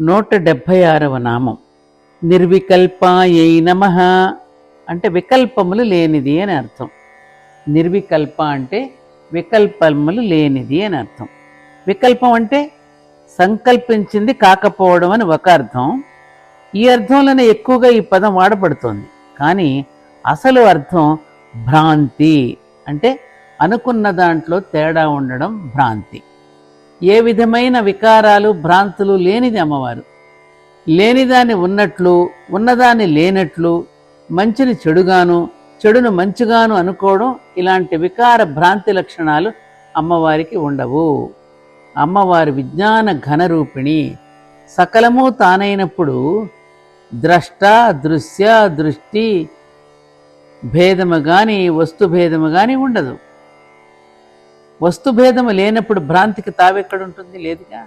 నూట డెబ్భై ఆరవ నామం. నిర్వికల్పాయై నమ. అంటే వికల్పములు లేనిది అని అర్థం. నిర్వికల్ప అంటే వికల్పములు లేనిది అని అర్థం. వికల్పం అంటే సంకల్పించింది కాకపోవడం అని ఒక అర్థం. ఈ అర్థంలోనే ఎక్కువగా ఈ పదం వాడబడుతోంది. కానీ అసలు అర్థం భ్రాంతి. అంటే అనుకున్న దాంట్లో తేడా ఉండడం భ్రాంతి. ఏ విధమైన వికారాలు భ్రాంతులు లేనిది అమ్మవారు. లేనిదాన్ని ఉన్నట్లు ఉన్నదాన్ని లేనట్లు మంచిని చెడుగాను చెడును మంచిగాను అనుకోవడం ఇలాంటి వికార భ్రాంతి లక్షణాలు అమ్మవారికి ఉండవు. అమ్మవారి విజ్ఞాన ఘనరూపిణి సకలము తానైనప్పుడు ద్రష్ట దృశ్య దృష్టి భేదము కానీ వస్తు భేదము కానీ ఉండదు. వస్తుభేదము లేనప్పుడు భ్రాంతికి తావెక్కడుంటుంది? లేదుగా?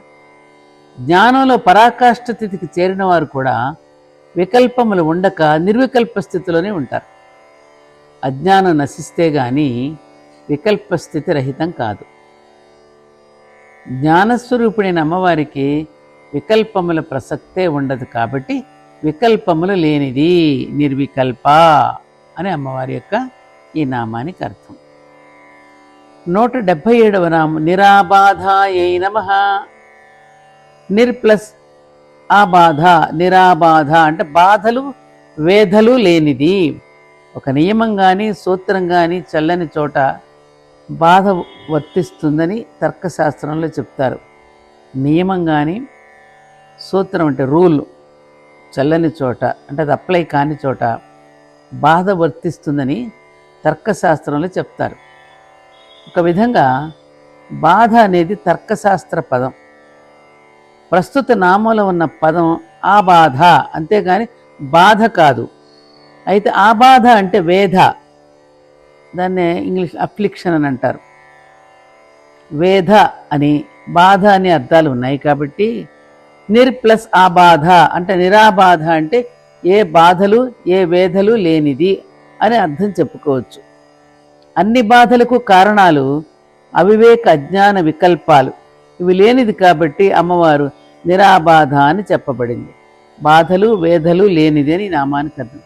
జ్ఞానంలో పరాకాష్ఠ స్థితికి చేరిన వారు కూడా వికల్పములు ఉండక నిర్వికల్ప స్థితిలోనే ఉంటారు. అజ్ఞానం నశిస్తే గాని వికల్ప స్థితి రహితం కాదు. జ్ఞానస్వరూపుడైన అమ్మవారికి వికల్పముల ప్రసక్తే ఉండదు కాబట్టి వికల్పములు లేనిది నిర్వికల్ప అని అమ్మవారి యొక్క ఈ నామానికి అర్థం. నూట డెబ్భై ఏడవ నామం. నిరాబాధాయై నమ. నిర్ ప్లస్ ఆ బాధ నిరాబాధ అంటే బాధలు వేధలు లేనిది. ఒక నియమం కానీ సూత్రం కానీ చల్లని చోట బాధ వర్తిస్తుందని తర్కశాస్త్రంలో చెప్తారు. నియమం కానీ సూత్రం అంటే రూల్ చల్లని చోట అంటే అది అప్లై కాని చోట బాధ వర్తిస్తుందని తర్కశాస్త్రంలో చెప్తారు. ఒక విధంగా బాధ అనేది తర్కశాస్త్ర పదం. ప్రస్తుత నామంలో ఉన్న పదం ఆ బాధ అంతేగాని బాధ కాదు. అయితే ఆ బాధ అంటే వేధ. దాన్నే ఇంగ్లీష్ అప్లిక్షన్ అని అంటారు. వేధ అని బాధ అనే అర్థాలు ఉన్నాయి కాబట్టి నిర్ ప్లస్ ఆ బాధ అంటే నిరాబాధ అంటే ఏ బాధలు ఏ వేధలు లేనిది అని అర్థం చెప్పుకోవచ్చు. అన్ని బాధలకు కారణాలు అవివేక అజ్ఞాన వికల్పాలు. ఇవి లేనిది కాబట్టి అమ్మవారు నిరాబాధ అని చెప్పబడింది. బాధలు వేధలు లేనిది అని నామానికి అర్థం